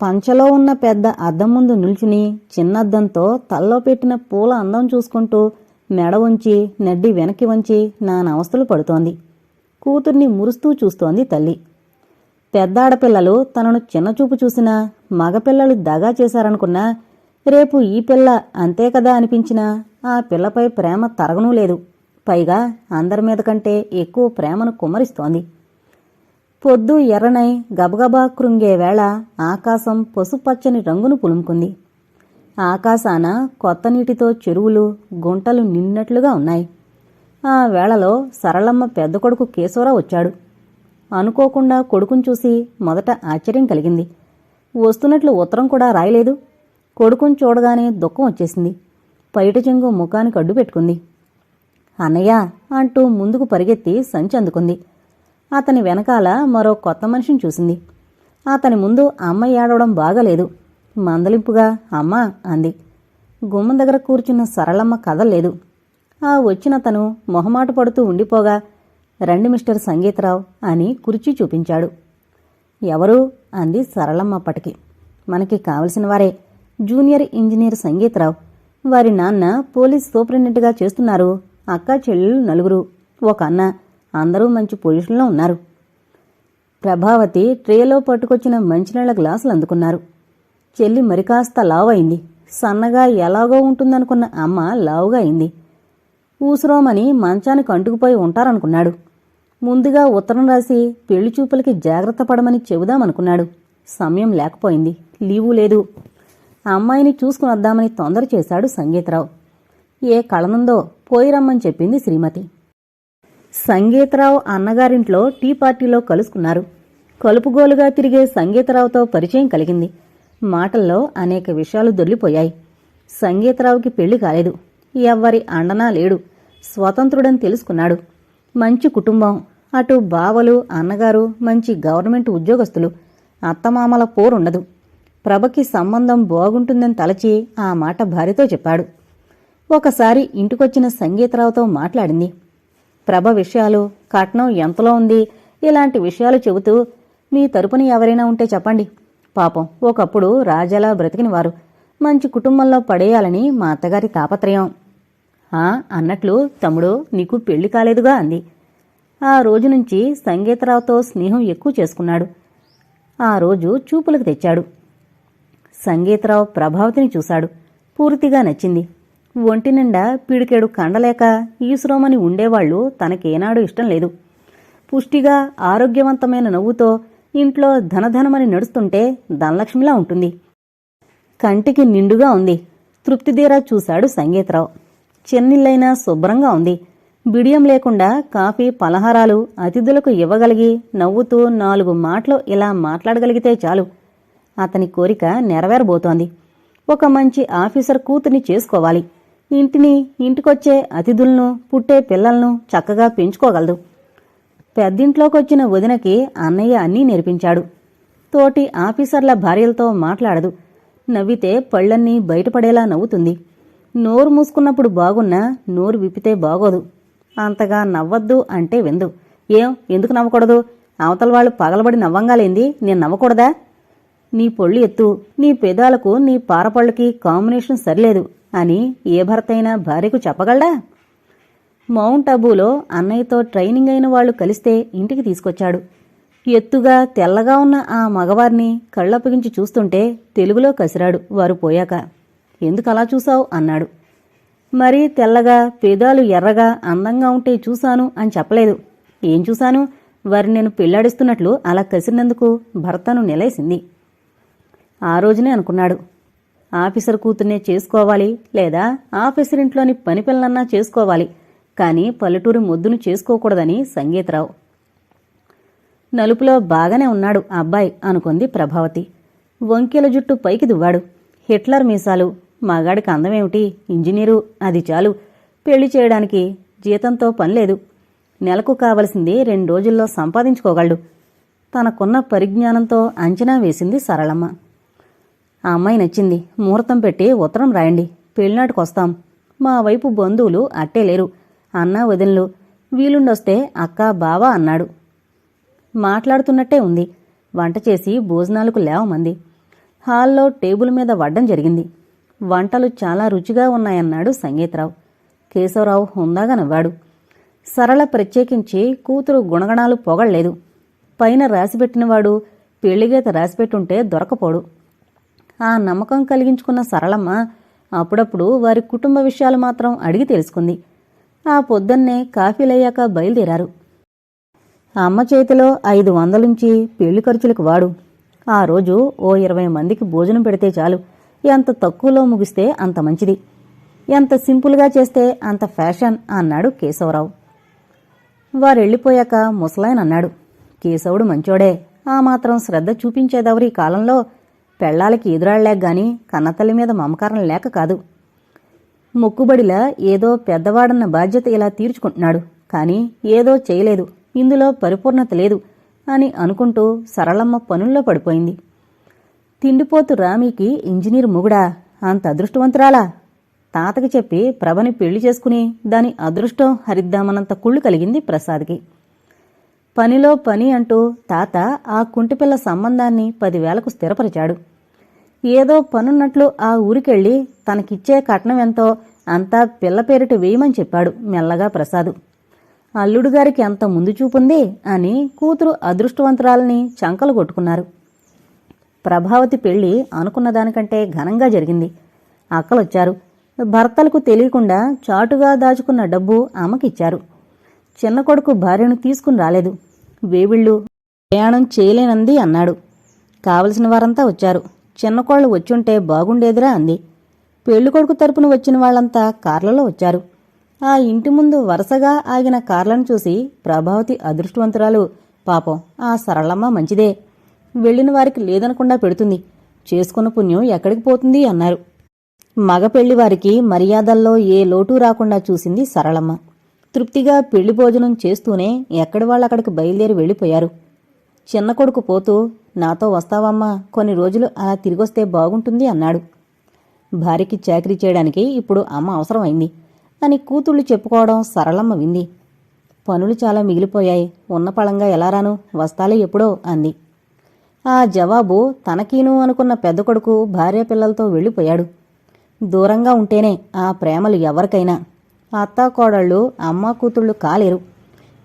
పంచలో ఉన్న పెద్ద అద్దం ముందు నిల్చుని చిన్నద్దంతో తల్లో పెట్టిన పూల అందం చూసుకుంటూ మెడ ఉంచి నడ్డి వెనక్కి వంచి నానవస్థలు పడుతోంది. కూతుర్ని మురుస్తూ చూస్తోంది తల్లి. పెద్ద ఆడపిల్లలు తనను చిన్నచూపు చూసినా మగపిల్లలు దగా చేశారనుకున్నా రేపు ఈ పిల్ల అంతే కదా అనిపించినా ఆ పిల్లపై ప్రేమ తరగనూ లేదు. పైగా అందరి మీద కంటే ఎక్కువ ప్రేమను కుమరిస్తోంది పొద్దు ఎర్రనై గబగబా కృంగే వేళ ఆకాశం పసుపచ్చని రంగును పులుముకుంది. ఆకాశాన కొత్త నీటితో చెరువులు గుంటలు నిన్నట్లుగా ఉన్నాయి. ఆ వేళలో సరళమ్మ పెద్ద కొడుకు కేశవరావు వచ్చాడు. అనుకోకుండా కొడుకును చూసి మొదట ఆశ్చర్యం కలిగింది. వస్తున్నట్లు ఉత్తరం కూడా రాయలేదు. కొడుకును చూడగానే దుఃఖం వచ్చేసింది. పైట చెంగు ముఖానికి అడ్డు పెట్టుకుంది అన్నయ్య అంటూ ముందుకు పరిగెత్తి సంచి అందుకుంది. అతని వెనకాల మరో కొత్త మనిషిని చూసింది. అతని ముందు అమ్మ ఏడవడం బాగలేదు. మందలింపుగా అమ్మా అంది. గుమ్మం దగ్గర కూర్చున్న సరళమ్మ కదల్లేదు. ఆ వచ్చిన తను మొహమాట పడుతూ ఉండిపోగా రండి మిస్టర్ సంగీతరావు అని కుర్చీ చూపించాడు. ఎవరు? అంది సరళమ్మ అప్పటికి. మనకి కావలసిన వారే. Junior engineer Sangeetharao. వారి నాన్న పోలీస్ సూపరింటెండెంట్గా చేస్తున్నారు. అక్క చెల్లెలు నలుగురు. ఒక అన్న. అందరూ మంచి పొజిషన్లో ఉన్నారు. ప్రభావతి ట్రేలో పట్టుకొచ్చిన మంచినీళ్ళ గ్లాసులు అందుకున్నారు. చెల్లి మరికాస్త లావు అయింది సన్నగా ఎలాగో ఉంటుందనుకున్న అమ్మ లావుగా అయింది. ఊసురోమని మంచానికి అంటుకుపోయి ఉంటారనుకున్నాడు. ముందుగా ఉత్తరం రాసి పెళ్ళి చూపులకి జాగ్రత్త పడమని చెబుదామనుకున్నాడు. సమయం లేకపోయింది. లీవు లేదు. అమ్మాయిని చూసుకుని వద్దామని తొందర చేశాడు సంగీతరావు. ఏ కళనుందో పోయి రమ్మని చెప్పింది శ్రీమతి. సంగీతరావు అన్నగారింట్లో టీ పార్టీలో కలుసుకున్నారు. కలుపుగోలుగా తిరిగే సంగీతరావుతో పరిచయం కలిగింది. మాటల్లో అనేక విషయాలు దొల్లిపోయాయి సంగీతరావుకి పెళ్ళి కాలేదు. ఎవ్వరి అండనా లేడు. స్వతంత్రుడని తెలుసుకున్నాడు. మంచి కుటుంబం. అటు బావలు అన్నగారు మంచి గవర్నమెంట్ ఉద్యోగస్తులు. అత్తమామల పోరుండదు. ప్రభకి సంబంధం బాగుంటుందని తలచి ఆ మాట భార్యతో చెప్పాడు. ఒకసారి ఇంటికొచ్చిన సంగీతరావుతో మాట్లాడింది. ప్రభ విషయాలు కట్నం ఎంతలో ఉంది? ఇలాంటి విషయాలు చెబుతూ మీ తరపున ఎవరైనా ఉంటే చెప్పండి. పాపం ఒకప్పుడు రాజలా బ్రతికిన వారు. మంచి కుటుంబంలో పడేయాలని మా అత్తగారి తాపత్రయం. ఆ అన్నట్లు తమ్ముడు నీకు పెళ్ళి కాలేదుగా అంది. ఆ రోజు నుంచి సంగీతరావుతో స్నేహం ఎక్కువ చేసుకున్నాడు. ఆ రోజు చూపులకు తెచ్చాడు. సంగీతరావు ప్రభావతిని చూశాడు. పూర్తిగా నచ్చింది. ఒంటి నిండా పిడికెడు కండలేక ఈశ్రోమని ఉండేవాళ్ళు తనకేనాడు ఇష్టం లేదు. పుష్టిగా ఆరోగ్యవంతమైన నవ్వుతో ఇంట్లో ధనధనమని నడుస్తుంటే ధనలక్ష్మిలా ఉంటుంది. కంటికి నిండుగా ఉంది. తృప్తిదీరా చూశాడు సంగీతరావు. చెన్నిళ్ళైనా శుభ్రంగా ఉంది. బిడియం లేకుండా కాఫీ పలహారాలు అతిథులకు ఇవ్వగలిగి నవ్వుతూ నాలుగు మాటలు ఇలా మాట్లాడగలిగితే చాలు. అతని కోరిక నెరవేరబోతోంది. ఒక మంచి ఆఫీసర్ కూతుని చేసుకోవాలి. ఇంటిని ఇంటికొచ్చే అతిథులను పుట్టే పిల్లలను చక్కగా పెంచుకోగలదు. పెద్దింట్లోకొచ్చిన వదినకి అన్నయ్య అన్నీ నేర్పించాడు. తోటి ఆఫీసర్ల భార్యలతో మాట్లాడదు. నవ్వితే పళ్ళన్నీ బయటపడేలా నవ్వుతుంది. నోరు మూసుకున్నప్పుడు బాగున్నా నోరు విప్పితే బాగోదు. అంతగా నవ్వద్దు అంటే విందు ఏం? ఎందుకు నవ్వకూడదు? అవతల వాళ్ళు పగలబడి నవ్వంగాలేంది? నేను నవ్వకూడదా? నీ పొళ్ళు ఎత్తు. నీ పెదాలకు నీ పారపళ్ళకి కాంబినేషన్ సరిలేదు. అని ఏ భర్త అయినా భార్యకు చెప్పగలడా? మౌంట్ అబూలో అన్నయ్యతో ట్రైనింగ్ అయిన వాళ్ళు కలిస్తే ఇంటికి తీసుకొచ్చాడు. ఎత్తుగా తెల్లగా ఉన్న ఆ మగవారిని కళ్ళప్పగించి చూస్తుంటే తెలుగులో కసిరాడు. వారు పోయాక ఎందుకు అలా చూసావు అన్నాడు. మరీ తెల్లగా పేదాలు ఎర్రగా అందంగా ఉంటే చూశాను అని చెప్పలేదు. ఏం చూశాను? వారిని నేను పెళ్ళాడిస్తున్నట్లు అలా కసిరినందుకు భర్తను నిలేసింది. ఆ రోజునే అనుకున్నాడు. ఆఫీసర్ కూతుర్నే చేసుకోవాలి లేదా ఆఫీసర్ ఇంట్లోని పని పిల్లన్నా చేసుకోవాలి. కానీ పల్లెటూరి మొద్దును చేసుకోకూడదని సంగీతరావు. నలుపులో బాగానే ఉన్నాడు ఆ అబ్బాయి అనుకుంది ప్రభావతి. వంకెల జుట్టు పైకి దువ్వాడు. హిట్లర్ మీసాలు. మగాడికి అందమేమిటి? ఇంజనీరు. అది చాలు. పెళ్ళి చేయడానికి జీతంతో పనిలేదు నెలకు కావలసింది రెండు రోజుల్లో సంపాదించుకోగలడు. తనకున్న పరిజ్ఞానంతో అంచనా వేసింది సరళమ్మ. ఆ అమ్మాయి నచ్చింది. ముహూర్తం పెట్టి ఉత్తరం రాయండి. పెళ్ళినాటికొస్తాం మా వైపు బంధువులు అట్టే లేరు. అన్నా వదినలు వీలుండొస్తే అక్క బావా అన్నాడు. మాట్లాడుతున్నట్టే ఉంది. వంట చేసి భోజనాలకు లేవమంది. హాల్లో టేబుల్ మీద వడ్డం జరిగింది. వంటలు చాలా రుచిగా ఉన్నాయన్నాడు సంగీతరావు. కేశవరావు హుందాగా నవ్వాడు. సరళ ప్రత్యేకించి కూతురు గుణగణాలు పొగళ్ళేదు పైన రాసిపెట్టినవాడు పెళ్ళిగీత రాసిపెట్టుంటే దొరకపోడు. ఆ నమ్మకం కలిగించుకున్న సరళమ్మ అప్పుడప్పుడు వారి కుటుంబ విషయాలు మాత్రం అడిగి తెలుసుకుంది. ఆ పొద్దున్నే కాఫీలయ్యాక బయలుదేరారు. అమ్మ చేతిలో ఐదు వందలుంచి పెళ్ళి ఖర్చులకు వాడు. ఆ రోజు ఓ ఇరవై మందికి భోజనం పెడితే చాలు. ఎంత తక్కువలో ముగిస్తే అంత మంచిది. ఎంత సింపుల్గా చేస్తే అంత ఫ్యాషన్ అన్నాడు కేశవరావు. వారెళ్ళిపోయాక ముసలాయన అన్నాడు కేశవుడు మంచోడే. ఆ మాత్రం శ్రద్ధ చూపించేదెవరి కాలంలో పెళ్ళాలకి ఎదురాళ్ళేక గాని కన్నతల్లి మీద మమకారం లేక కాదు. మొక్కుబడిలా ఏదో పెద్దవాడన్న బాధ్యత ఇలా తీర్చుకుంటున్నాడు. కానీ ఏదో చేయలేదు. ఇందులో పరిపూర్ణత లేదు అని అనుకుంటూ సరళమ్మ పనుల్లో పడిపోయింది. తిండిపోతు రామీకి ఇంజనీర్ మొగుడా? అంత అదృష్టవంతురాలా? తాతకి చెప్పి ప్రభని పెళ్ళి చేసుకుని దాని అదృష్టం హరిద్దామనంత కుళ్ళు కలిగింది ప్రసాద్కి. పనిలో పని అంటూ తాత ఆ కుంటిపిల్ల సంబంధాన్ని పదివేలకు స్థిరపరిచాడు. ఏదో పనున్నట్లు ఆ ఊరికెళ్ళి తనకిచ్చే కట్నం ఎంతో అంతా పిల్ల పేరిట వేయమని చెప్పాడు మెల్లగా ప్రసాదు. అల్లుడు గారికి అంత ముందు చూపుంది అని కూతురు అదృష్టవంతురాలని చంకలు కొట్టుకున్నారు. ప్రభావతి పెళ్ళి అనుకున్న దానికంటే ఘనంగా జరిగింది. అక్కలొచ్చారు. భర్తలకు తెలియకుండా చాటుగా దాచుకున్న డబ్బు అమ్మకిచ్చారు చిన్న కొడుకు భార్యను తీసుకుని రాలేదు. వేవిళ్ళు ప్రయాణం చేయలేనంది అన్నాడు. కావలసిన వారంతా వచ్చారు. చిన్న కోళ్ళు వచ్చుంటే బాగుండేదిరా అంది. పెళ్ళికొడుకు తరపున వచ్చిన వాళ్ళంతా కార్లలో వచ్చారు. ఆ ఇంటి ముందు వరుసగా ఆగిన కార్లను చూసి ప్రభావతి అదృష్టవంతురాలు పాపం ఆ సరళమ్మ మంచిదే. వెళ్ళిన వారికి లేదనకుండా పెడుతుంది. చేసుకున్న పుణ్యం ఎక్కడికి పోతుంది? అన్నారు. మగ పెళ్ళివారికి మర్యాదల్లో ఏ లోటు రాకుండా చూసింది సరళమ్మ. తృప్తిగా పెళ్ళి భోజనం చేస్తూనే ఎక్కడి వాళ్ళక్కడికి బయలుదేరి వెళ్ళిపోయారు. చిన్న కొడుకు పోతూ నాతో వస్తావమ్మా కొన్ని రోజులు అలా తిరిగొస్తే బాగుంటుంది అన్నాడు. భార్యకి చాకరీ చేయడానికి ఇప్పుడు అమ్మ అవసరమైంది. అని కూతుళ్ళు చెప్పుకోవడం సరళమ్మ వింది. పనులు చాలా మిగిలిపోయాయి. ఉన్న పళంగా ఎలా రాను? వస్తాలే ఎప్పుడో అంది. ఆ జవాబు తనకీను అనుకున్న పెద్ద కొడుకు భార్య పిల్లలతో వెళ్ళిపోయాడు. దూరంగా ఉంటేనే ఆ ప్రేమలు ఎవరికైనా. అత్త కోడళ్ళు అమ్మ కూతుళ్ళు కాలేరు.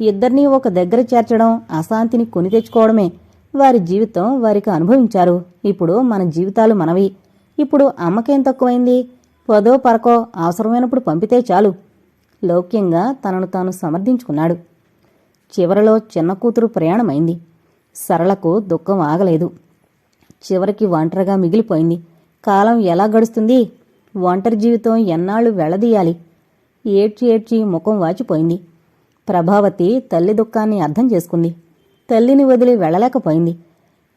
ఇద్దరినీ ఒక దగ్గర చేర్చడం అశాంతిని కొని తెచ్చుకోవడమే. వారి జీవితం వారికి అనుభవించారు. ఇప్పుడు మన జీవితాలు మనవి. ఇప్పుడు అమ్మకేం తక్కువైంది? పదో పరకో అవసరమైనప్పుడు పంపితే చాలు. లౌక్యంగా తనను తాను సమర్థించుకున్నాడు. చివరలో చిన్న కూతురు ప్రయాణమైంది. సరళకు దుఃఖం ఆగలేదు. చివరికి ఒంటరిగా మిగిలిపోయింది. కాలం ఎలా గడుస్తుంది? ఒంటరి జీవితం ఎన్నాళ్ళు వెళ్ళదీయాలి? ఏడ్చి ఏడ్చి ముఖం వాచిపోయింది. ప్రభావతి తల్లి దుఃఖాన్ని అర్థం చేసుకుంది. తల్లిని వదిలి వెళ్ళలేకపోయింది.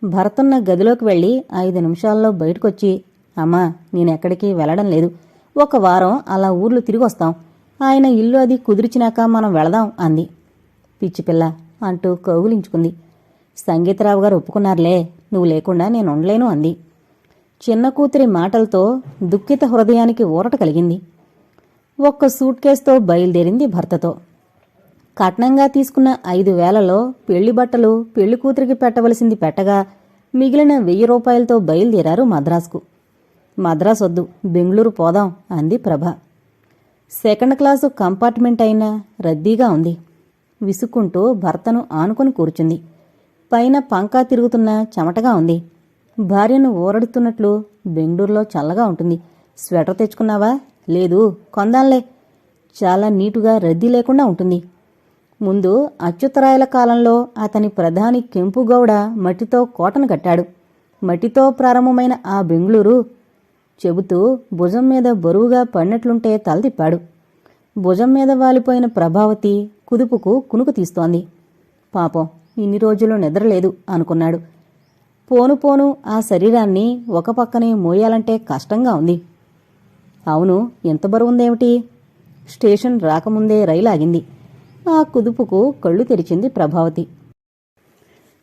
భర్తన్న గదిలోకి వెళ్ళి ఐదు నిమిషాల్లో బయటకొచ్చి అమ్మా నేనెక్కడికి వెళ్ళడం లేదు. ఒక వారం అలా ఊర్లు తిరిగొస్తాం. ఆయన ఇల్లు అది కుదిరిచినాక మనం వెళదాం అంది. పిచ్చిపిల్ల అంటూ కౌగులించుకుంది. సంగీతరావు గారు ఒప్పుకున్నారులే నువ్వు లేకుండా నేను ఉండలేను అంది. చిన్న కూతురి మాటలతో దుఃఖిత హృదయానికి ఊరట కలిగింది. ఒక్క సూట్ కేసుతో బయలుదేరింది భర్తతో. కట్నంగా తీసుకున్న ఐదు వేలలో పెళ్ళి బట్టలు పెళ్ళి కూతురికి పెట్టవలసింది పెట్టగా మిగిలిన వెయ్యి రూపాయలతో బయలుదేరారు మద్రాసుకు. మద్రాస్ వద్దు బెంగళూరు పోదాం అంది ప్రభ. సెకండ్ క్లాసు కంపార్ట్మెంట్ అయినా రద్దీగా ఉంది. విసుక్కుంటూ భర్తను ఆనుకొని కూర్చుంది. పైన పంకా తిరుగుతున్న చెమటగా ఉంది. భార్యను ఊరడుతున్నట్లు బెంగళూరులో చల్లగా ఉంటుంది. స్వెటర్ తెచ్చుకున్నావా? లేదు కొందాంలే. చాలా నీటుగా రద్దీ లేకుండా ఉంటుంది. ముందు అచ్యుతరాయల కాలంలో అతని ప్రధాని కెంపుగౌడ మట్టితో కోటను కట్టాడు. మట్టితో ప్రారంభమైన ఆ బెంగళూరు చెబుతూ భుజం మీద బరువుగా పడినట్లుంటే తలదిప్పాడు భుజం మీద వాలిపోయిన ప్రభావతి కుదుపుకు కునుకు తీస్తోంది. పాపం ఇన్ని రోజులు నిద్రలేదు అనుకున్నాడు. పోను పోను ఆ శరీరాన్ని ఒక పక్కనే మోయాలంటే కష్టంగా ఉంది. అవును ఎంత బరువుందేమిటి? స్టేషన్ రాకముందే రైలు ఆగింది ఆ కుదుపుకు కళ్ళు తెరిచింది ప్రభావతి.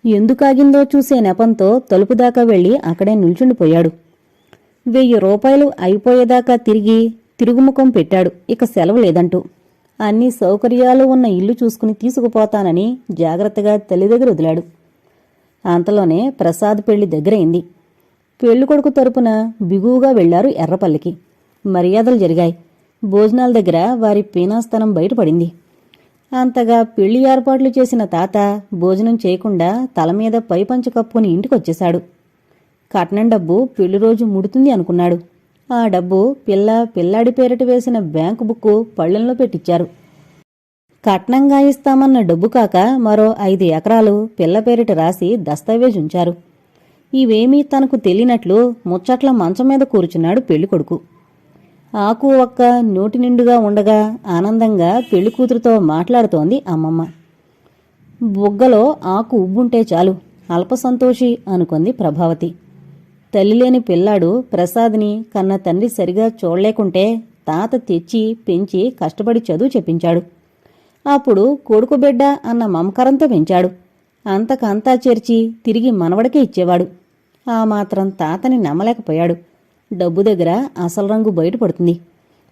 ఎందుకాగిందో చూసే నెపంతో తలుపు దాకా వెళ్ళి అక్కడే నిల్చుండిపోయాడు వెయ్యి రూపాయలు అయిపోయేదాకా తిరిగి తిరుగుముఖం పెట్టాడు. ఇక సెలవు లేదంటూ. అన్ని సౌకర్యాలు ఉన్న ఇల్లు చూసుకుని తీసుకుపోతానని జాగ్రత్తగా తల్లి దగ్గర వదిలాడు. అంతలోనే ప్రసాద్ పెళ్ళి దగ్గరైంది. పెళ్ళికొడుకు తరపున బిగువుగా వెళ్ళారు ఎర్రపల్లికి. మర్యాదలు జరిగాయి. భోజనాల దగ్గర వారి పీనాస్తనం బయటపడింది. అంతగా పెళ్ళి ఏర్పాట్లు చేసిన తాత భోజనం చేయకుండా తల మీద పైపంచ కప్పుకుని ఇంటికొచ్చేశాడు. కట్నం డబ్బు పెళ్ళి రోజు ముడుతుంది అనుకున్నాడు. ఆ డబ్బు పిల్ల పిల్లాడి పేరిట వేసిన బ్యాంకు బుక్కు పళ్ళెంలో పెట్టించారు కట్నంగా ఇస్తామన్న డబ్బు కాక మరో ఐదు ఎకరాలు పిల్ల పేరిట రాసి దస్తావేజ్ ఉంచారు ఇవేమీ తనకు తెలియనట్లు ముచ్చట్ల మంచం మీద కూర్చున్నాడు పెళ్ళికొడుకు ఆకు ఒక్క నోటి నిండుగా ఉండగా ఆనందంగా పెళ్ళి కూతురుతో మాట్లాడుతోంది అమ్మమ్మ. బుగ్గలో ఆకు ఉబ్బుంటే చాలు అల్పసంతోషి అనుకుంది ప్రభావతి. తల్లిలేని పిల్లాడు ప్రసాద్ని కన్న తండ్రి సరిగా చూడలేకుంటే తాత తెచ్చి పెంచి కష్టపడి చదువు చెప్పించాడు. అప్పుడు కొడుకు బిడ్డ అన్న మమకారంతో పెంచాడు. అంతకంతా చేర్చి తిరిగి మనవడకే ఇచ్చేవాడు. ఆ మాత్రం తాతని నమ్మలేకపోయాడు. డబ్బు దగ్గర అసలు రంగు బయటపడుతుంది.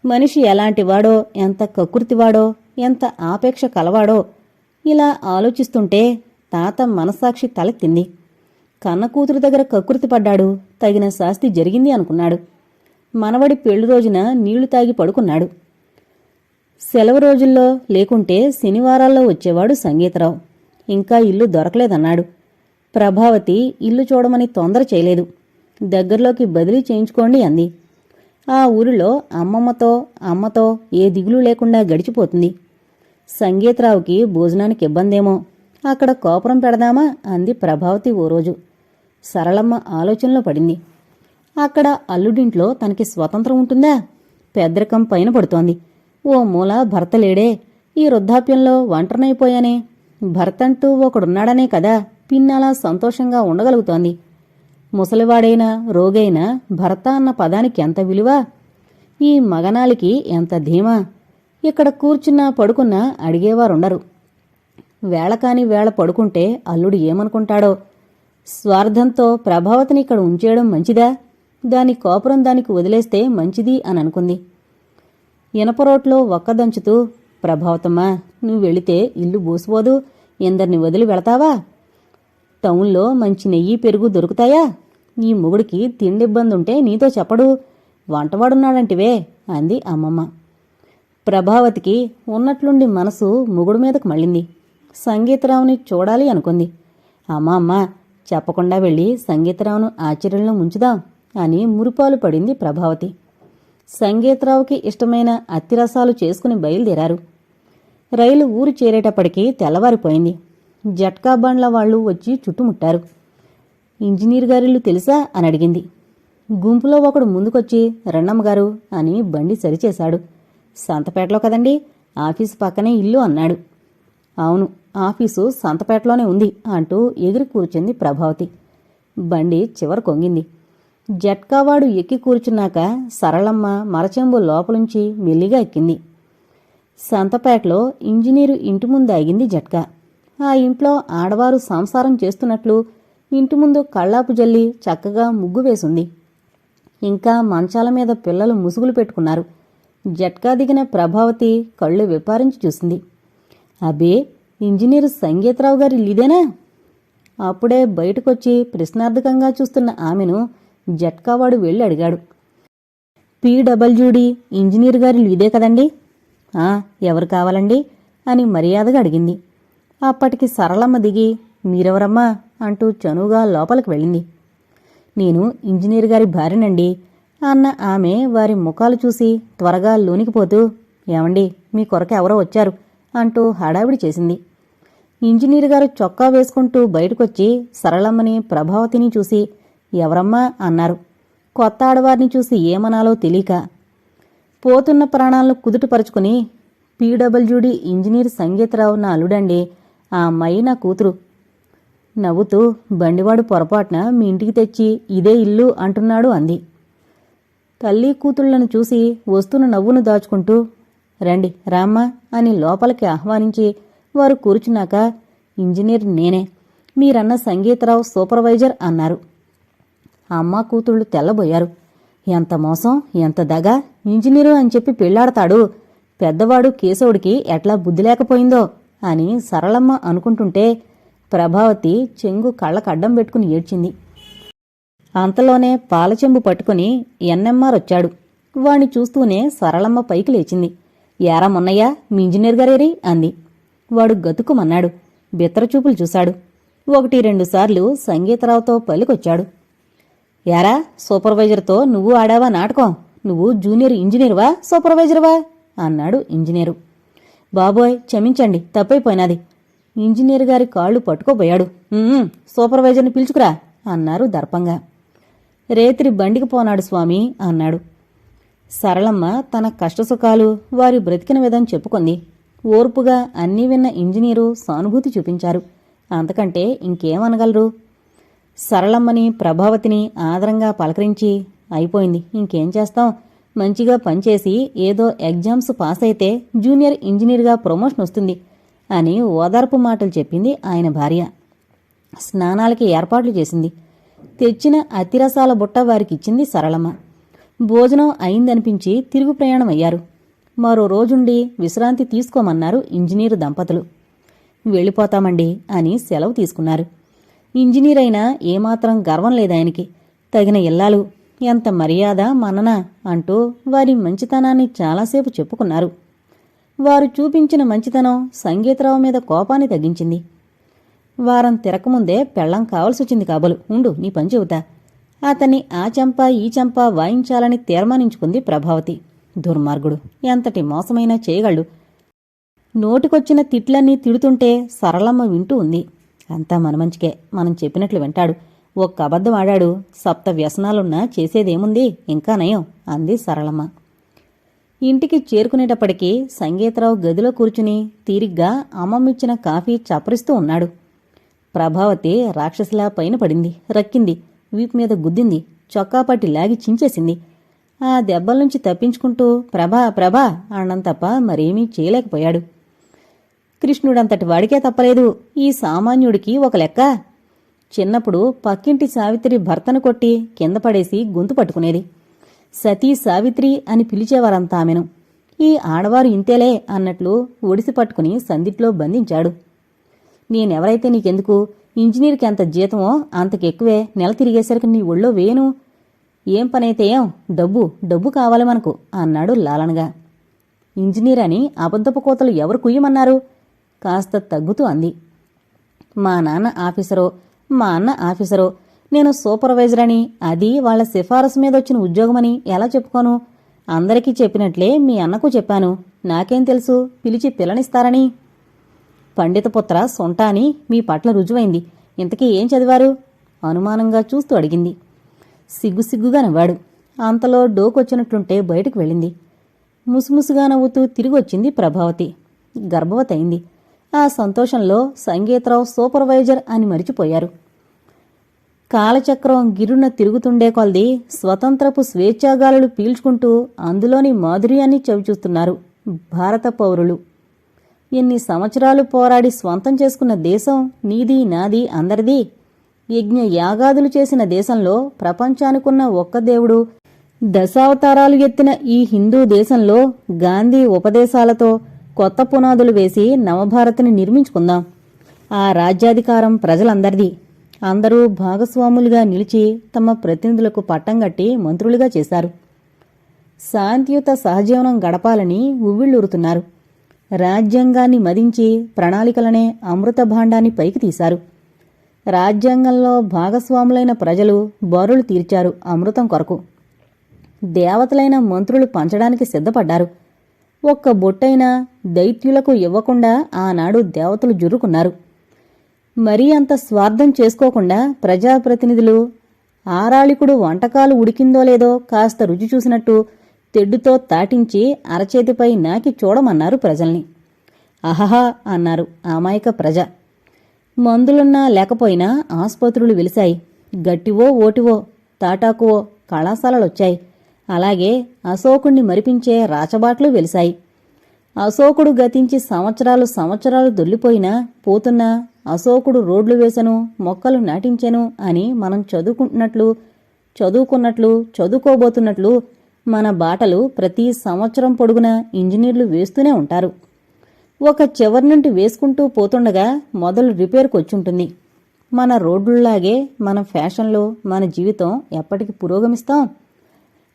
మనిషి ఎలాంటివాడో ఎంత కకృతివాడో ఎంత ఆపేక్ష కలవాడో ఇలా ఆలోచిస్తుంటే తాత మనస్సాక్షి తలెత్తింది కన్న కూతురు దగ్గర కకృతి పడ్డాడు తగిన శాస్తి జరిగింది అనుకున్నాడు. మనవడి పెళ్ళి రోజున నీళ్ళు తాగి పడుకున్నాడు. సెలవు రోజుల్లో లేకుంటే శనివారాల్లో వచ్చేవాడు సంగీతరావు. ఇంకా ఇల్లు దొరకలేదన్నాడు. ప్రభావతి ఇల్లు చూడమని తొందర చేయలేదు. దగ్గరలోకి బదిలీ చేయించుకోండి అంది. ఆ ఊరిలో అమ్మమ్మతో అమ్మతో ఏ దిగులు లేకుండా గడిచిపోతుంది. సంగీతరావుకి భోజనానికి ఇబ్బందేమో. అక్కడ కోపురం పెడదామా అంది ప్రభావతి ఓ రోజు. సరళమ్మ ఆలోచనలో పడింది. అక్కడ అల్లుడింట్లో తనకి స్వతంత్రం ఉంటుందా? పెద్దరికం పైన పడుతోంది. ఓ మూల భర్త లేడే. ఈ వృద్ధాప్యంలో ఒంటరినైపోయానే. భర్తంటూ ఒకడున్నాడనే కదా. పిన్నలా సంతోషంగా ఉండగలుగుతోంది. ముసలివాడైనా రోగైనా భర్త అన్న పదానికి ఎంత విలువ? ఈ మగనాలికి ఎంత ధీమా? ఇక్కడ కూర్చున్నా పడుకున్నా అడిగేవారుండరు. వేళకాని వేళ పడుకుంటే అల్లుడు ఏమనుకుంటాడో? స్వార్థంతో ప్రభావతిని ఇక్కడ ఉంచేయడం మంచిదా? దాని కోపురం దానికి వదిలేస్తే మంచిది అని అనుకుంది ఇనపరోట్లో ఒక్కదంచుతూ ప్రభావతమ్మా నువ్వు వెళితే ఇల్లు బూసిపోదు ఎందరిని వదిలి వెళతావా? టౌన్లో మంచి నెయ్యి పెరుగు దొరుకుతాయా? నీ మొగుడికి తిండి ఇబ్బంది ఉంటే నీతో చెప్పడు. వంటవాడున్నాడంటివే అంది అమ్మమ్మ. ప్రభావతికి ఉన్నట్లుండి మనసు మొగుడు మీదకు మళ్ళింది. సంగీతరావుని చూడాలి అనుకుంది. అమ్మమ్మ చెప్పకుండా వెళ్ళి సంగీతరావును ఆశ్చర్యంలో ముంచుదాం అని మురిపాలు పడింది ప్రభావతి. సంగీతరావుకి ఇష్టమైన అత్తిరసాలు చేసుకుని బయలుదేరారు. రైలు ఊరు చేరేటప్పటికీ తెల్లవారిపోయింది. జట్కా బండ్ల వాళ్ళు వచ్చి చుట్టుముట్టారు. ఇంజనీర్ గారిల్లు తెలుసా? అని అడిగింది. గుంపులో ఒకడు ముందుకొచ్చి రండమ్మగారు అని బండి సరిచేశాడు. సంతపేటలో కదండి? ఆఫీసు పక్కనే ఇల్లు అన్నాడు. అవును ఆఫీసు సంతపేటలోనే ఉంది అంటూ ఎగిరి కూర్చుంది ప్రభావతి. బండి చివర కొంగింది. జట్కావాడు ఎక్కి కూర్చున్నాక సరళమ్మ మరచెంబు లోపలుంచి మెల్లిగా ఎక్కింది. సంతపేటలో ఇంజనీరు ఇంటి ముందు ఆగింది జట్కా. ఆ ఇంట్లో ఆడవారు సంసారం చేస్తున్నట్లు ఇంటి ముందు కళ్ళాపు జల్లి చక్కగా ముగ్గు వేసింది. ఇంకా మంచాల మీద పిల్లలు ముసుగులు పెట్టుకున్నారు. జట్కా దిగిన ప్రభావతి కళ్ళు విపారించి చూసింది. అబే ఇంజనీర్ సంగీతరావు గారి లీదేనా అప్పుడే బయటకొచ్చి ప్రశ్నార్థకంగా చూస్తున్న ఆమెను జట్కావాడు వెళ్ళి అడిగాడు. పీడబ్ల్యూడి ఇంజనీర్ గారి లీదే కదండి? ఎవరు కావాలండి? అని మర్యాదగా అడిగింది. అప్పటికి సరళమ్మ దిగి మీరెవరమ్మా? అంటూ చనువుగా లోపలికి వెళ్ళింది. నేను ఇంజనీర్ గారి భార్యనండి అన్న ఆమె వారి ముఖాలు చూసి త్వరగా లోనికిపోతూ ఏమండి మీ కొరకు ఎవరో వచ్చారు అంటూ హడావిడి చేసింది. ఇంజనీర్ గారు చొక్కా వేసుకుంటూ బయటకొచ్చి సరళమ్మని ప్రభావతిని చూసి ఎవరమ్మా? అన్నారు. కొత్త ఆడవారిని చూసి ఏమనాలో తెలియక పోతున్న ప్రాణాలను కుదుటపరుచుకుని పీడబ్ల్యూడి ఇంజనీర్ సంగీతరావు నా అల్లుడండి ఆ అమ్మాయి నా కూతురు. నవ్వుతూ బండివాడు పొరపాటున మీ ఇంటికి తెచ్చి ఇదే ఇల్లు అంటున్నాడు అంది. తల్లి కూతుళ్ళను చూసి వస్తున్న నవ్వును దాచుకుంటూ రండి రామ్మా అని లోపలికి ఆహ్వానించి వారు కూర్చున్నాక ఇంజనీర్ నేనే మీరన్న సంగీతరావు సూపర్వైజర్ అన్నారు. అమ్మ కూతుళ్ళు తెల్లబోయారు. ఎంత మోసం ఎంత దగ ఇంజనీరు అని చెప్పి పెళ్ళాడతాడు పెద్దవాడు కేశవుడికి ఎట్లా బుద్ధి లేకపోయిందో అని సరళమ్మ అనుకుంటుంటే ప్రభావతి చెంగు కళ్ళకడ్డం పెట్టుకుని ఏడ్చింది. అంతలోనే పాలచెంబు పట్టుకుని ఎన్ఎంఆర్ వచ్చాడు. వాణ్ణి చూస్తూనే సరళమ్మ పైకి లేచింది. ఏరా మొన్నయ్య మీ ఇంజనీర్ గారేరి? అంది. వాడు గతుకుమన్నాడు. బిత్తరచూపులు చూశాడు. ఒకటి రెండుసార్లు సంగీతరావుతో పలికొచ్చాడు. యారా సూపర్వైజర్తో నువ్వు ఆడావా నాటకం? నువ్వు జూనియర్ ఇంజనీర్వా సూపర్వైజర్వా? అన్నాడు ఇంజనీరు. బాబోయ్ క్షమించండి తప్పైపోయినది. ఇంజనీర్ గారి కాళ్ళు పట్టుకోబోయాడు. సూపర్వైజర్ని పిలుచుకురా అన్నారు దర్పంగా. రేత్రి బండికి పోనాడు స్వామి అన్నాడు. సరళమ్మ తన కష్టసుఖాలు వారి బ్రతికిన విధం చెప్పుకుంది. ఓర్పుగా అన్నీ విన్న ఇంజనీరు సానుభూతి చూపించారు. అంతకంటే ఇంకేమనగలరు? సరళమ్మని ప్రభావతిని ఆదరంగా పలకరించి అయిపోయింది ఇంకేం చేస్తాం? మంచిగా పనిచేసి ఏదో ఎగ్జామ్స్ పాస్ అయితే జూనియర్ ఇంజనీర్గా ప్రమోషన్ వస్తుంది అని ఓదార్పు మాటలు చెప్పింది ఆయన భార్య. స్నానాలకి ఏర్పాట్లు చేసింది. తెచ్చిన అతిరసాల బుట్ట వారికిచ్చింది సరళమ్మ. భోజనం అయిందనిపించి తిరుగు ప్రయాణం అయ్యారు మరో రోజుండి విశ్రాంతి తీసుకోమన్నారు ఇంజనీరు దంపతులు. వెళ్ళిపోతామండి అని సెలవు తీసుకున్నారు. ఇంజనీర్ అయినా ఏమాత్రం గర్వం లేదాయనికి. తగిన ఇల్లాలు ఎంత మర్యాద మనన అంటూ వారి మంచితనాన్ని చాలాసేపు చెప్పుకున్నారు. వారు చూపించిన మంచితనం సంగీతరావు మీద కోపాన్ని తగ్గించింది. వారం తిరకముందే పెళ్ళం కావలసొచ్చింది కాబలు. ఉండు నీ పని చెబుతా. అతన్ని ఆ చెంప ఈ చెంప వాయించాలని తీర్మానించుకుంది ప్రభావతి. దుర్మార్గుడు ఎంతటి మోసమైనా చేయగలడు. నోటికొచ్చిన తిట్లన్నీ తిడుతుంటే సరళమ్మ వింటూ ఉంది. అంతా మన మంచికే మనం చెప్పినట్లు వింటాడు. ఒక్క అబద్ధం ఆడాడు. సప్త వ్యసనాలున్నా చేసేదేముంది? ఇంకా నయం అంది సరళమ్మ. ఇంటికి చేరుకునేటప్పటికీ సంగీతరావు గదిలో కూర్చుని తీరిగ్గా అమ్మమ్మిచ్చిన కాఫీ చప్పరిస్తూ ఉన్నాడు. ప్రభావతి రాక్షసిలా పైన పడింది రక్కింది వీపు మీద గుద్దింది చొక్కా పట్టి లాగి చించేసింది. ఆ దెబ్బల నుంచి తప్పించుకుంటూ ప్రభా ప్రభా అన్నం తప్ప మరేమీ చేయలేకపోయాడు. కృష్ణుడంతటి వాడికే తప్పలేదు. ఈ సామాన్యుడికి ఒక లెక్క. చిన్నప్పుడు పక్కింటి సావిత్రి భర్తను కొట్టి కింద పడేసి గొంతు పట్టుకునేది. సతీ సావిత్రి అని పిలిచేవారంతా ఆమెను. ఈ ఆడవారు ఇంతేలే అన్నట్లు ఒడిసి పట్టుకుని సందిట్లో బంధించాడు. నేనెవరైతే నీకెందుకు? ఇంజనీర్కి ఎంత జీతమో అంతకెక్కువే. నెల తిరిగేసరికి నీ ఒళ్ళో వేయను. ఏం పనైతే ఏం? డబ్బు డబ్బు కావాలి మనకు అన్నాడు లాలనగా. ఇంజనీర్ అని అబద్ధపు కోతలు ఎవరు కుయ్యమన్నారు? కాస్త తగ్గుతూ అంది. మా నాన్న ఆఫీసరో మా అన్న ఆఫీసరు. నేను సూపర్వైజర్ అని అది వాళ్ళ సిఫారసు మీద వచ్చిన ఉద్యోగమని ఎలా చెప్పుకోను? అందరికీ చెప్పినట్లే మీ అన్నకు చెప్పాను. నాకేం తెలుసు? పిలిచి పిల్లనిస్తారని పండితపుత్ర సొంట అని మీ పట్ల రుజువైంది. ఇంతకీ ఏం చదివారు? అనుమానంగా చూస్తూ అడిగింది. సిగ్గు సిగ్గుగా నవ్వాడు. అంతలో డోకొచ్చినట్లుంటే బయటకు వెళ్ళింది. ముసుముసుగా నవ్వుతూ తిరిగి వచ్చింది ప్రభావతి. గర్భవతి అయింది ఆ సంతోషంలో సంగీతరావు సూపర్వైజర్ అని మరిచిపోయారు. కాలచక్రం గిరున తిరుగుతుండే కొలది స్వతంత్రపు స్వేచ్ఛాగాలులు పీల్చుకుంటూ అందులోని మాధుర్యాన్ని చవిచూస్తున్నారు భారత పౌరులు. ఎన్ని సంవత్సరాలు పోరాడి స్వంతం చేసుకున్న దేశం నీది నాది అందరిది. యజ్ఞ యాగాదులు చేసిన దేశంలో ప్రపంచానికున్న ఒక్క దేవుడు. దశావతారాలు ఎత్తిన ఈ హిందూ దేశంలో గాంధీ ఉపదేశాలతో కొత్త పునాదులు వేసి నవభారత్ని నిర్మించుకుందాం. ఆ రాజ్యాధికారం ప్రజలందరిది. అందరూ భాగస్వాములుగా నిలిచి తమ ప్రతినిధులకు పట్టం కట్టి మంత్రులుగా చేశారు. శాంతియుత సహజీవనం గడపాలని ఉవ్విళ్ళూరుతున్నారు. రాజ్యాంగాన్ని మదించి ప్రణాళికలనే అమృత భాండాన్ని పైకి తీశారు. రాజ్యాంగంలో భాగస్వాములైన ప్రజలు బరులు తీర్చారు అమృతం కొరకు. దేవతలైన మంత్రులు పంచడానికి సిద్ధపడ్డారు. ఒక్క బొట్టైనా దైత్యులకు ఇవ్వకుండా ఆనాడు దేవతలు జురుకున్నారు. మరీ అంత స్వార్థం చేసుకోకుండా ప్రజాప్రతినిధులు ఆరాళికుడు వంటకాలు ఉడికిందో లేదో కాస్త రుచి చూసినట్టు తెడ్డుతో తాటించి అరచేతిపై నాకి చూడమన్నారు ప్రజల్ని. అహహా అన్నారు అమాయక ప్రజ. మందులున్నా లేకపోయినా ఆసుపత్రులు వెలిశాయి. గట్టివో ఓటివో తాటాకువో కళాశాలలొచ్చాయి. అలాగే అశోకుణ్ణి మరిపించే రాచబాట్లు వెలిశాయి. అశోకుడు గతించి సంవత్సరాలు సంవత్సరాలు దొల్లిపోయినా పోతున్నా అశోకుడు రోడ్లు వేసను మొక్కలు నాటించెను అని మనం చదువుకుంటున్నట్లు చదువుకున్నట్లు చదువుకోబోతున్నట్లు మన బాటలు ప్రతి సంవత్సరం పొడుగునా ఇంజనీర్లు వేస్తూనే ఉంటారు. ఒక చివరి నుండి వేసుకుంటూ పోతుండగా మొదలు రిపేర్కు వచ్చుంటుంది. మన రోడ్లులాగే మన ఫ్యాషన్లో మన జీవితం ఎప్పటికి పురోగమిస్తాం.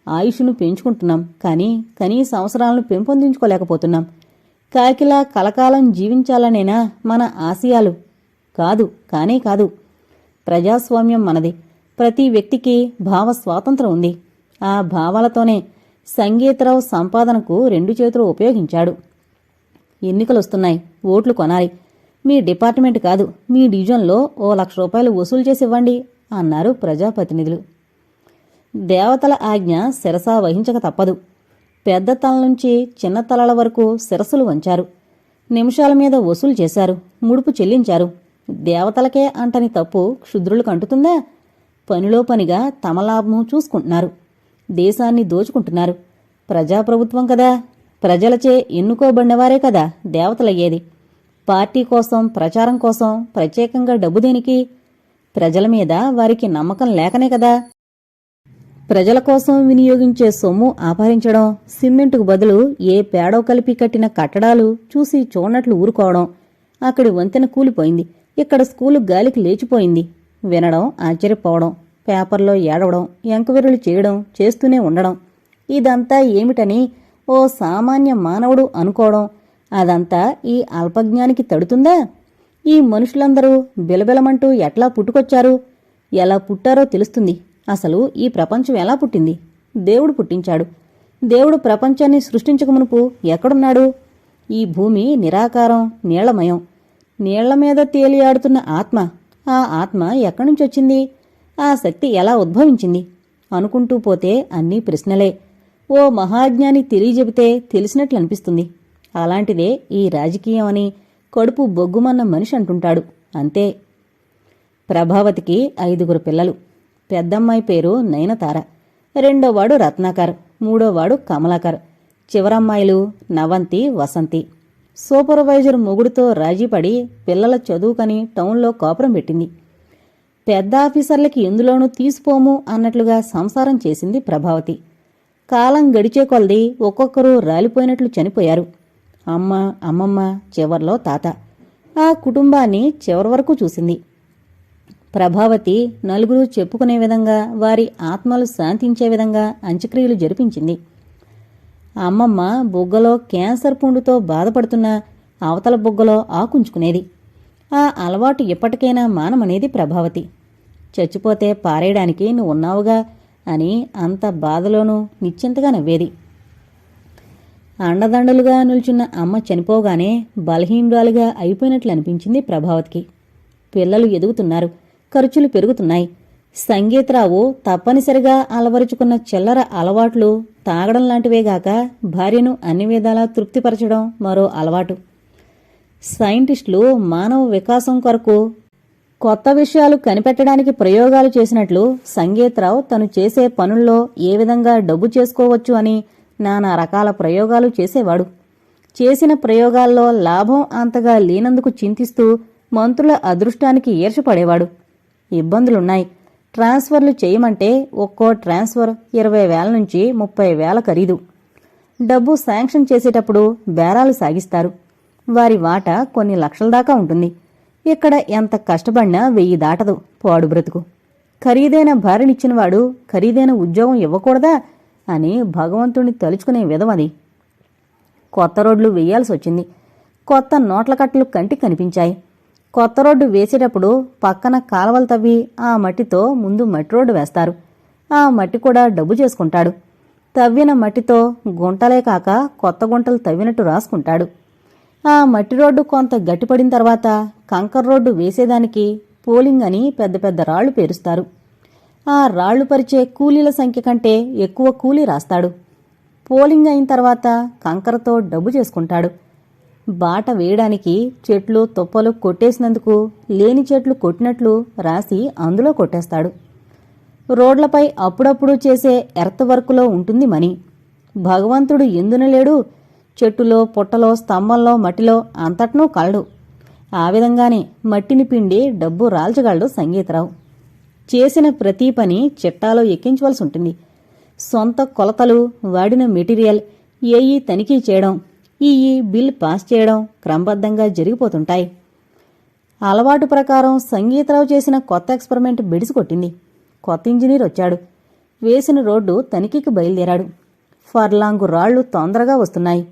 ఆయుష్ను పెంచుకుంటున్నాం. కానీ కనీస అవసరాలను పెంపొందించుకోలేకపోతున్నాం. కాకిలా కలకాలం జీవించాలనేనా మన ఆశయాలు? కాదు కానే కాదు. ప్రజాస్వామ్యం మనది. ప్రతి వ్యక్తికి భావ స్వాతంత్రం ఉంది. ఆ భావాలతోనే సంగీతరావు సంపాదనకు రెండు చేతులు ఉపయోగించాడు. ఎన్నికలొస్తున్నాయి. ఓట్లు కొనాలి. మీ డిపార్ట్మెంట్ కాదు మీ డివిజన్లో ఓ లక్ష రూపాయలు వసూలు చేసి ఇవ్వండి అన్నారు ప్రజాప్రతినిధులు. దేవతల ఆజ్ఞ శిరస వహించక తప్పదు. పెద్ద తల నుంచి చిన్న తలల వరకు శిరస్సులు వంచారు. నిమిషాల మీద వసూలు చేశారు. ముడుపు చెల్లించారు. దేవతలకే అంటని తప్పు క్షుద్రులకు అంటుతుందా పనిలో పనిగా తమ లాభము చూసుకుంటున్నారు. దేశాన్ని దోచుకుంటున్నారు. ప్రజాప్రభుత్వం కదా. ప్రజలచే ఎన్నుకోబడినవారే కదా దేవతలయ్యేది. పార్టీ కోసం ప్రచారం కోసం ప్రత్యేకంగా డబ్బు దేనికి? ప్రజల మీద వారికి నమ్మకం లేకనే కదా. ప్రజల కోసం వినియోగించే సొమ్ము ఆపహరించడం సిమెంటుకు బదులు ఏ పేడో కలిపి కట్టిన కట్టడాలు చూసి చూడనట్లు ఊరుకోవడం అక్కడి వంతెన కూలిపోయింది. ఇక్కడ స్కూలు గాలికి లేచిపోయింది. వినడం ఆశ్చర్యపోవడం పేపర్లో ఏడవడం ఎంక్వైరీలు చేయడం చేస్తూనే ఉండడం. ఇదంతా ఏమిటని ఓ సామాన్య మానవుడు అనుకోవడం అదంతా ఈ అల్పజ్ఞానికి తడుతుందా? ఈ మనుషులందరూ బిలబిలమంటూ ఎట్లా పుట్టుకొచ్చారు? ఎలా పుట్టారో తెలుస్తుంది. అసలు ఈ ప్రపంచం ఎలా పుట్టింది? దేవుడు పుట్టించాడు. దేవుడు ప్రపంచాన్ని సృష్టించక మునుపు ఎక్కడున్నాడు? ఈ భూమి నిరాకారం నీళ్ళమయం. నీళ్ళ మీద తేలియాడుతున్న ఆత్మ. ఆ ఆత్మ ఎక్కడి నుంచి వచ్చింది? ఆ శక్తి ఎలా ఉద్భవించింది? అనుకుంటూ పోతే అన్నీ ప్రశ్నలే. ఓ మహాజ్ఞాని తెలియజెబితే తెలిసినట్లు అనిపిస్తుంది. అలాంటిదే ఈ రాజకీయం అని కడుపు బొగ్గుమన్న మనిషి అంటుంటాడు. అంతే. ప్రభావతికి ఐదుగురు పిల్లలు. పెద్దమ్మాయి పేరు నయనతార. రెండోవాడు రత్నాకర్ మూడోవాడు కమలాకర్. చివరమ్మాయిలు నవంతి వసంతి. సూపర్వైజర్ మొగుడుతో రాజీపడి పిల్లల చదువుకని టౌన్లో కాపురం పెట్టింది. పెద్ద ఆఫీసర్లకి ఎందులోనూ తీసిపోము అన్నట్లుగా సంసారం చేసింది ప్రభావతి. కాలం గడిచే కొలది ఒక్కొక్కరు రాలిపోయినట్లు చనిపోయారు. అమ్మ అమ్మమ్మ చివర్లో తాత. ఆ కుటుంబాన్ని చివరి వరకు చూసింది. ప్రభావతి నలుగురు చెప్పుకునే విధంగా వారి ఆత్మలు శాంతించే విధంగా అంత్యక్రియలు జరిపించింది. అమ్మమ్మ బుగ్గలో క్యాన్సర్ పుండుతో బాధపడుతున్న అవతల బుగ్గలో ఆకుంచుకునేది. ఆ అలవాటు ఇప్పటికైనా మానమనేది ప్రభావతి. చచ్చిపోతే పారేయడానికి నువ్వు ఉన్నావుగా అని అంత బాధలోనూ నిశ్చింతగా నవ్వేది. అండదండలుగా నిల్చున్న అమ్మ చనిపోగానే బలహీనురాలుగా అయిపోయినట్లు అనిపించింది ప్రభావతికి. పిల్లలు ఎదుగుతున్నారు. ఖర్చులు పెరుగుతున్నాయి. సంగీతరావు తప్పనిసరిగా అలవరుచుకున్న చిల్లర అలవాట్లు తాగడం లాంటివేగాక భార్యను అన్ని విధాలా తృప్తిపరచడం మరో అలవాటు. సైంటిస్టులు మానవ వికాసం కొరకు కొత్త విషయాలు కనిపెట్టడానికి ప్రయోగాలు చేసినట్లు సంగీతరావు తను చేసే పనుల్లో ఏ విధంగా డబ్బు చేసుకోవచ్చు అని నానా రకాల ప్రయోగాలు చేసేవాడు. చేసిన ప్రయోగాల్లో లాభం అంతగా లేనందుకు చింతిస్తూ మంత్రుల అదృష్టానికి ఈర్షపడేవాడు. ఇబ్బందులున్నాయి. ట్రాన్స్ఫర్లు చేయమంటే ఒక్కో ట్రాన్స్ఫర్ ఇరవై వేల నుంచి ముప్పై వేల ఖరీదు. డబ్బు శాంక్షన్ చేసేటప్పుడు బేరాలు సాగిస్తారు. వారి వాటా కొన్ని లక్షల దాకా ఉంటుంది. ఇక్కడ ఎంత కష్టపడినా వెయ్యి దాటదు పాడు బ్రతుకు. ఖరీదైన భార్యనిచ్చినవాడు ఖరీదైన ఉద్యోగం ఇవ్వకూడదా అని భగవంతుణ్ణి తలుచుకునే విధమది కొత్త రోడ్లు వేయాల్సి వచ్చింది. కొత్త నోట్ల కట్టలు కంటి కనిపించాయి. కొత్త రోడ్డు వేసేటప్పుడు పక్కన కాలువలు తవ్వి ఆ మట్టితో ముందు మట్టి రోడ్డు వేస్తారు. ఆ మట్టి కూడా డబ్బు చేసుకుంటాడు. తవ్విన మట్టితో గుంటలే కాక కొత్త గుంటలు తవ్వినట్టు రాసుకుంటాడు. ఆ మట్టి రోడ్డు కొంత గట్టిపడిన తర్వాత కంకర్ రోడ్డు వేసేదానికి పోలింగ్ అని పెద్ద పెద్ద రాళ్ళు పేరుస్తారు. ఆ రాళ్ళు పరిచే కూలీల సంఖ్య కంటే ఎక్కువ కూలీ రాస్తాడు. పోలింగ్ అయిన తర్వాత కంకరతో డబ్బు చేసుకుంటాడు. బాట వేయడానికి చెట్లు తుప్పలు కొట్టేసినందుకు లేని చెట్లు కొట్టినట్లు రాసి అందులో కొట్టేస్తాడు. రోడ్లపై అప్పుడప్పుడు చేసే ఎర్త్ వర్క్లో ఉంటుంది మని భగవంతుడు ఎందున లేడు? చెట్టులో పుట్టలో స్తంభంలో మట్టిలో అంతట్నూ కలడు. ఆ విధంగానే మట్టిని పిండి డబ్బు రాల్చగలడు సంగీతరావు. చేసిన ప్రతి పని చిట్టాలో ఎక్కించవలసి ఉంటుంది సొంత కొలతలు వాడిన మెటీరియల్ ఏఈ తనిఖీ చేయడం ఈ బిల్ పాస్ చేయడం క్రమబద్ధంగా జరిగిపోతుంటాయి. అలవాటు ప్రకారం సంగీతరావు చేసిన కొత్త ఎక్స్పెరిమెంట్ బిడిసికొట్టింది. కొత్త ఇంజనీర్ వచ్చాడు. వేసిన రోడ్డు తనిఖీకి బయలుదేరాడు. ఫర్లాంగు రాళ్ళు తొందరగా వస్తున్నాయి.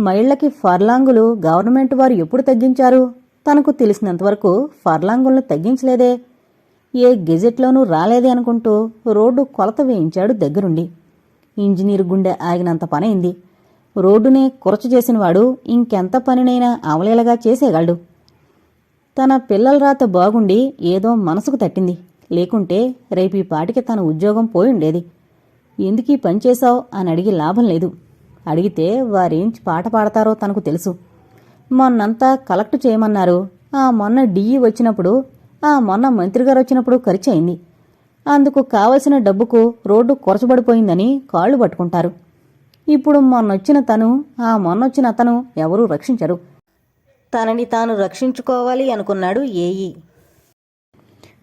మైళ్ళకి ఫర్లాంగులు గవర్నమెంట్ వారు ఎప్పుడు తగ్గించారు? తనకు తెలిసినంతవరకు ఫర్లాంగులను తగ్గించలేదే. ఏ గెజెట్లోనూ రాలేదే అనుకుంటూ రోడ్డు కొలత వేయించాడు దగ్గరుండి. ఇంజనీర్ గుండె ఆగినంత పనైంది. రోడ్డునే కురచ చేసినవాడు ఇంకెంత పనినైనా అవలేలగా చేసేయగలడు. తన పిల్లల రాత బాగుండి ఏదో మనసుకు తట్టింది. లేకుంటే రేపు ఈ పాటికి తన ఉద్యోగం పోయుండేది ఎందుకీ పనిచేశావు అని అడిగి లాభం లేదు. అడిగితే వారేం పాట పాడతారో తనకు తెలుసు. మొన్నంతా కలెక్ట్ చేయమన్నారు. ఆ మొన్న డిఈ వచ్చినప్పుడు ఆ మొన్న మంత్రిగారు వచ్చినప్పుడు ఖర్చు అయింది అందుకు కావలసిన డబ్బుకు రోడ్డు కొరచబడిపోయిందని కాళ్ళు పట్టుకుంటారు. ఇప్పుడు మొన్నొచ్చిన తను ఆ మొన్నొచ్చిన అతను ఎవరూ రక్షించరు. తనని తాను రక్షించుకోవాలి అనుకున్నాడు ఏఈ.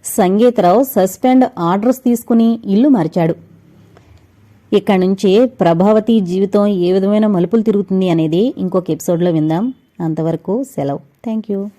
సంగీతరావు సస్పెండ్ ఆర్డర్స్ తీసుకుని ఇల్లు మార్చాడు. ఇక్కడి నుంచే ప్రభావతి జీవితం ఏ విధమైన మలుపులు తిరుగుతుంది అనేది ఇంకొక ఎపిసోడ్లో విందాం. అంతవరకు సెలవు. Thank you.